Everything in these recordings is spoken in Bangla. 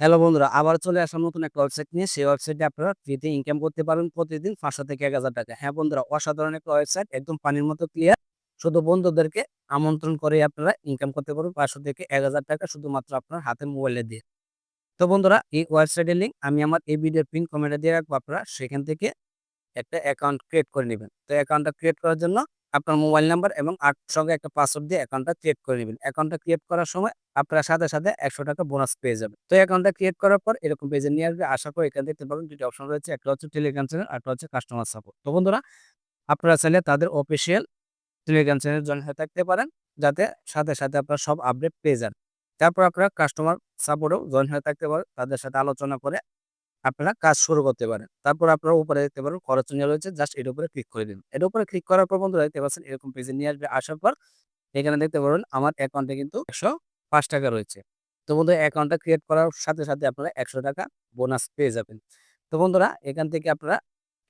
হ্যালো বন্ধুরা, আবার চলে আসলাম নতুন একটা ওয়েবসাইট নিয়ে। সেই ওয়েবসাইটে আপনারা ফ্রিতে ইনকাম করতে পারবেন প্রতিদিন ৫০০ থেকে ৳১,০০০ হ্যাঁ বন্ধুরা, অসাধারণ একটা ওয়েবসাইট একদম পানির মতো ক্লিয়ার। শুধু বন্ধুদেরকে আমন্ত্রণ করে আপনারা ইনকাম করতে পারবেন ৫০০ থেকে ৳১,০০০ শুধুমাত্র আপনার হাতে মোবাইলে দিয়ে। তো বন্ধুরা, এই ওয়েবসাইটের লিঙ্ক আমি আমার এই ভিডিওর পিন কমেন্টে দিয়ে রাখব। আপনারা সেখান থেকে একটা অ্যাকাউন্ট ক্রিয়েট করে নেবেন তো অ্যাকাউন্টটা ক্রিয়েট করার জন্য আপনার মোবাইল নাম্বার এবং আট সঙ্গে একটা পাসওয়ার্ড দিয়ে অ্যাকাউন্টটা ক্রিয়েট করে নিবেন। অ্যাকাউন্টটা ক্রিয়েট করার সময় আপনারা সাথে, সাথে ৳১০০ বোনাস পেয়ে যাবেন। তো অ্যাকাউন্টটা ক্রিয়েট করার পর এরকম পেজে নিয়ে আসবে। আসার পর এখানে দেখতে পাবেন ২ টা অপশন রয়েছে। একটা হচ্ছে টেলিগ্রাম চ্যানেল, আরেকটা হচ্ছে কাস্টমার সাপোর্ট। তো বন্ধুরা, আপনারা চাইলে তাদের অফিসিয়াল টেলিগ্রাম চ্যানেলে জয়েন হয়ে থাকতে পারেন, যাতে সাথে, সাথে আপনারা সব আপডেট পেয়ে যান। তারপর আপনারা কাস্টমার সাপোর্টেও জয়েন হয়ে থাকতে পারেন। তাদের সাথে আলোচনা করে আপনারা কাজ শুরু করতে পারেন। তারপর আপনারা উপরে দেখতে পারেন খরচ নিয়ে রয়েছে। জাস্ট এর উপরে ক্লিক করে দিন। এর উপরে ক্লিক করার পর বন্ধুরা দেখতে পাচ্ছেন এরকম পেজে নিয়ে আসবে। আসার পর এখানে দেখতে পারবেন আমার অ্যাকাউন্টে কিন্তু ৳১০৫ রয়েছে। তো বন্ধুরা অ্যাকাউন্টটা ক্রিয়েট করার সাথে, সাথে আপনারা ৳১০০ বোনাস পেয়ে যাবেন। তো বন্ধুরা এখান থেকে আপনারা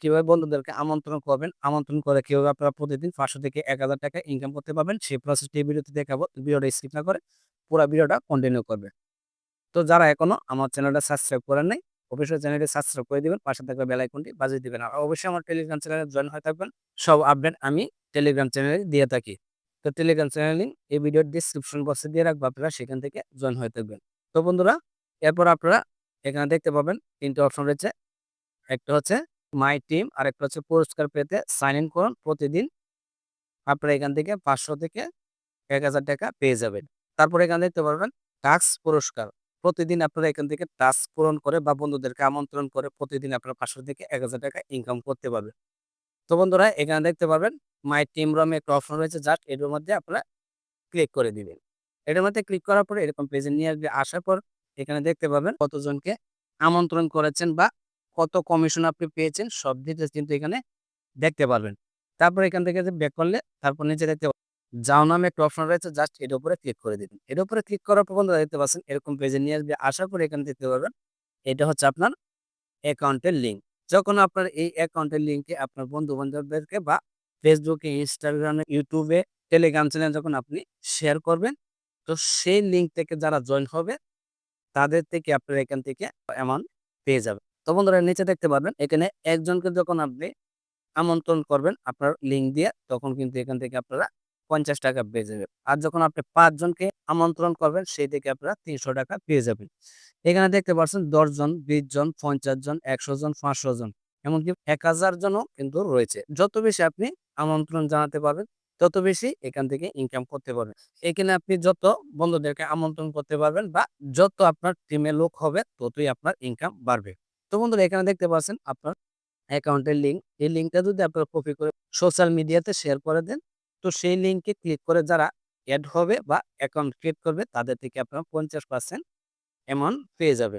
কীভাবে বন্ধুদেরকে আমন্ত্রণ করবেন, আমন্ত্রণ করে কীভাবে আপনারা প্রতিদিন ৳৫০০ থেকে ৳১,০০০ ইনকাম করতে পারবেন সেই প্রসেসটি ভিডিওতে দেখাবো। ভিডিওটা স্কিপ না করে পুরা ভিডিওটা কন্টিনিউ করবেন। তো যারা এখনও আমার চ্যানেলটা সাবস্ক্রাইব করেন নাই, অবশ্যই চ্যানেলটি সাবস্ক্রাইব করে দিবেন। পাশে থাকা বেল আইকনটি বাজিয়ে দিবেন। আর অবশ্যই আমার টেলিগ্রাম চ্যানেলে জয়েন হয়ে থাকবেন। সব আপডেট আমি টেলিগ্রাম চ্যানেলে দিয়ে থাকি। তো টেলিগ্রাম চ্যানেল লিঙ্ক এই ভিডিওর ডেসক্রিপশন বক্সে দিয়ে রাখব। আপনারা সেখান থেকে জয়েন হয়ে থাকবেন। তো বন্ধুরা, এরপর আপনারা এখানে দেখতে পাবেন তিনটে অপশন রয়েছে। একটা হচ্ছে মাই টিম, আর একটা হচ্ছে পুরস্কার পেতে সাইন ইন করুন। প্রতিদিন আপনারা এখান থেকে ৫০০ থেকে ৳১,০০০ পেয়ে যাবেন। তারপর এখানে দেখতে পারবেন টাস্ক পুরস্কার। প্রতিদিন আপনারা এখান থেকে টাস্ক পূরণ করে বা বন্ধুদেরকে আমন্ত্রণ করে প্রতিদিন আপনারা ৫০০ থেকে ৳১,০০০ ইনকাম করতে পারবেন। তো বন্ধুরা এখানে দেখতে পাবেন মাই টিম রমে একটা অপশন রয়েছে। জাস্ট এটার মধ্যে আপনারা ক্লিক করে দিবেন। এটার মধ্যে ক্লিক করার পরে এরকম পেজে নিয়ে আসবে। আসার পর এখানে দেখতে পাবেন কতজনকে আমন্ত্রণ করেছেন বা কত কমিশন আপনি পেয়েছেন সব ডিটেইলস কিন্তু এখানে দেখতে পারবেন। তারপর এখান থেকে ব্যাক করলে তারপর নিচে দেখতে যাও নামে একটা অপশন রয়েছে। জাস্ট এর উপরে ক্লিক করে দিবেন। এর উপরে ক্লিক করার পর বন্ধুরা দেখতে পাচ্ছেন এরকম পেজে নিয়ে আসবে। আসার পর এখানে দেখতে পারবেন এটা হচ্ছে আপনার অ্যাকাউন্টের লিঙ্ক। যখন আপনার এই অ্যাকাউন্টের লিঙ্কে আপনার বন্ধু-বান্ধবদেরকে বা ফেসবুকে, ইনস্টাগ্রামে, ইউটিউবে, টেলিগ্রাম চ্যানেল যখন আপনি শেয়ার করবেন, তো সেই লিঙ্ক থেকে যারা জয়েন হবে তাদের থেকে আপনার এখান থেকে অ্যামাউন্ট পেয়ে যাবে তো বন্ধুরা নিচে দেখতে পারবেন এখানে একজনকে যখন আপনি আমন্ত্রণ করবেন আপনার লিঙ্ক দিয়ে তখন কিন্তু এখান থেকে আপনারা ৳৫০ পেয়ে যাবেন। আর যখন আপনি ৫ জনকে আমন্ত্রণ করবেন সেই থেকে আপনারা ৳৩০০ পেয়ে যাবেন। এখানে দেখতে পাচ্ছেন ১০ জন, ২০ জন, ৫০ জন, ১০০ জন, ৫০০ জন এমনকি ১০০০ জনও কিন্তু রয়েছে। যত বেশি আপনি আমন্ত্রণ জানাতে পারবেন তত বেশি এখান থেকে ইনকাম করতে পারবেন। এখানে আপনি যত বন্ধুদেরকে আমন্ত্রণ করতে পারবেন বা যত আপনার টিমে লোক হবে ততই আপনার ইনকাম বাড়বে। তো বন্ধুরা এখানে দেখতে পাচ্ছেন আপনার অ্যাকাউন্টের লিঙ্ক। এই লিঙ্কটা যদি আপনারা কপি করে সোশ্যাল মিডিয়াতে শেয়ার করে দেন, তো সেই লিঙ্কে ক্লিক করে যারা অ্যাড হবে বা অ্যাকাউন্ট ক্রিয়েট করবে তাদের থেকে আপনারা ৫০% অ্যামাউন্ট পেয়ে যাবে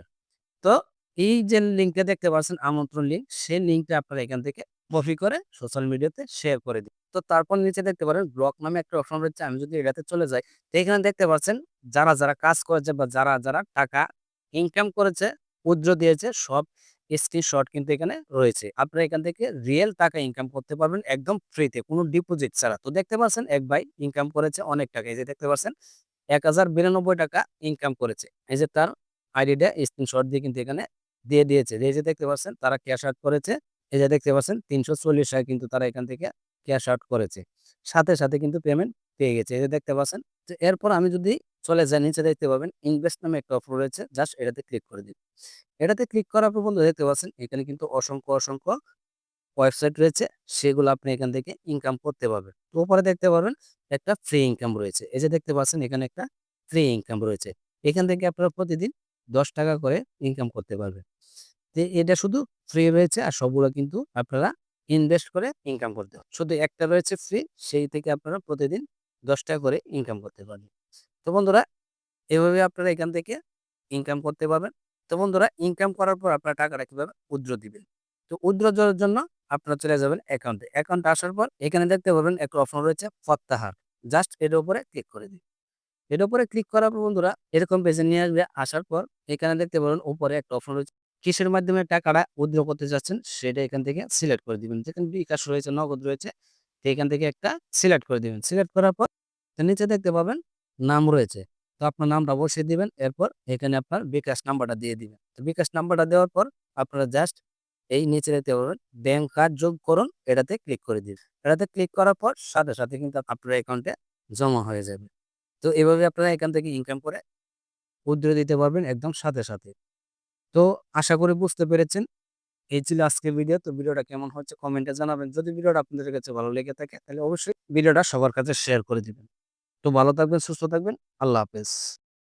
তো এই যে লিঙ্কটা দেখতে পাচ্ছেন আমন্ত্রণ লিঙ্ক, সেই লিঙ্কটা আপনারা এখান থেকে কপি করে সোশ্যাল মিডিয়াতে শেয়ার করে দিন। তো তারপর নিচে দেখতে পারেন ব্লক নামে একটা অপশন রয়েছে। আমি যদি এটাতে চলে যাই, তো এখানে দেখতে পাচ্ছেন যারা, যারা কাজ করেছে বা যারা, যারা টাকা ইনকাম করেছে, উইথড্র দিয়েছে সব স্ক্রিনশট কিন্তু এখানে রয়েছে। আপনারা এখান থেকে রিয়েল টাকা ইনকাম করতে পারবেন একদম ফ্রিতে কোনো ডিপোজিট ছাড়া। তো দেখতে পাচ্ছেন এক ভাই ইনকাম করেছে অনেক টাকা। এই যে দেখতে পাচ্ছেন এক হাজার বিরানব্বই টাকা ইনকাম করেছে। এই যে তার আইডিটা স্ক্রিনশট দিয়ে কিন্তু এখানে দিয়ে দিয়েছে। এই যে দেখতে পাচ্ছেন তারা ক্যাশ আউট করেছে। এই যে দেখতে পাচ্ছেন ৳৩৪০ কিন্তু তারা এখান থেকে ক্যাশ আউট করেছে। সাথে, সাথে কিন্তু পেমেন্ট পেয়ে গেছে। এই যে দেখতে পাচ্ছেন। তো এরপর আমি যদি চলে যাই নিচে দেখতে পাবেন ইনভেস্ট নামে একটা অফার রয়েছে। জাস্ট এটাতে ক্লিক করে দিন। এটাতে ক্লিক করার পর বন্ধুরা দেখতে পাচ্ছেন এখানে কিন্তু অসংখ্য, অসংখ্য ওয়েবসাইট রয়েছে। সেগুলো আপনি এখান থেকে ইনকাম করতে পারবেন। তো উপরে দেখতে পারবেন একটা ফ্রি ইনকাম রয়েছে। এই যে দেখতে পাচ্ছেন এখানে একটা ফ্রি ইনকাম রয়েছে। এখান থেকে আপনারা প্রতিদিন ৳১০ করে ইনকাম করতে পারবেন। তো এটা শুধু ফ্রি রয়েছে আর সবগুলো কিন্তু আপনারা ইনভেস্ট করে ইনকাম করতে। শুধু একটা রয়েছে ফ্রি সেই থেকে আপনারা প্রতিদিন ৳১০ করে ইনকাম করতে পারবেন। তো বন্ধুরা এভাবে আপনারা এখান থেকে ইনকাম করতে পারবেন। তো বন্ধুরা ইনকাম করার পর আপনারা টাকাটা কীভাবে উইথড্র দিবেন। তো উইথড্র দেওয়ার জন্য আপনারা চলে যাবেন অ্যাকাউন্টে। অ্যাকাউন্টে আসার পর এখানে দেখতে পাবেন একটা অপশন রয়েছে প্রত্যাহার। জাস্ট এর উপরে ক্লিক করে দিন। এর উপরে ক্লিক করার পর বন্ধুরা এরকম পেজে নিয়ে আসবে। আসার পর এখানে দেখতে পাবেন উপরে একটা অপশন রয়েছে। কিসের মাধ্যমে টাকাটা উইথড্র করতে চাচ্ছেন সেটা এখান থেকে সিলেক্ট করে দিবেন। যেখানে বিকাশ রয়েছে, নগদ রয়েছে এখান থেকে একটা সিলেক্ট করে দিবেন। সিলেক্ট করার পর নিচে দেখতে পাবেন নাম রয়েছে। তো আপনার নামটা বসিয়ে দিবেন, এরপর এখানে আপনার বিকাশ নাম্বারটা দিয়ে দিবেন। তো বিকাশ নাম্বারটা দেওয়ার পর আপনারা জাস্ট এই নিচে দেখতে পাবেন ব্যাংক কার্ড যোগ করুন, এটাতে ক্লিক করে দিন এটাতে ক্লিক করার পর সাথে সাথে কিন্তু আপনার অ্যাকাউন্টে জমা হয়ে যাবে। তো এভাবে আপনারা এখান থেকে ইনকাম করে উদ্রে দিতে পারবেন একদম সাথে সাথে। তো আশা করি বুঝতে পেরেছেন। এই ছিল আজকের ভিডিও তো ভিডিওটা কেমন হচ্ছে কমেন্টে জানাবেন। যদি ভিডিওটা আপনাদের কাছে ভালো লেগে থাকে, তাহলে অবশ্যই ভিডিওটা সবার কাছে শেয়ার করে দিবেন। তো ভালো থাকবেন, সুস্থ থাকবেন। আল্লাহ হাফেজ।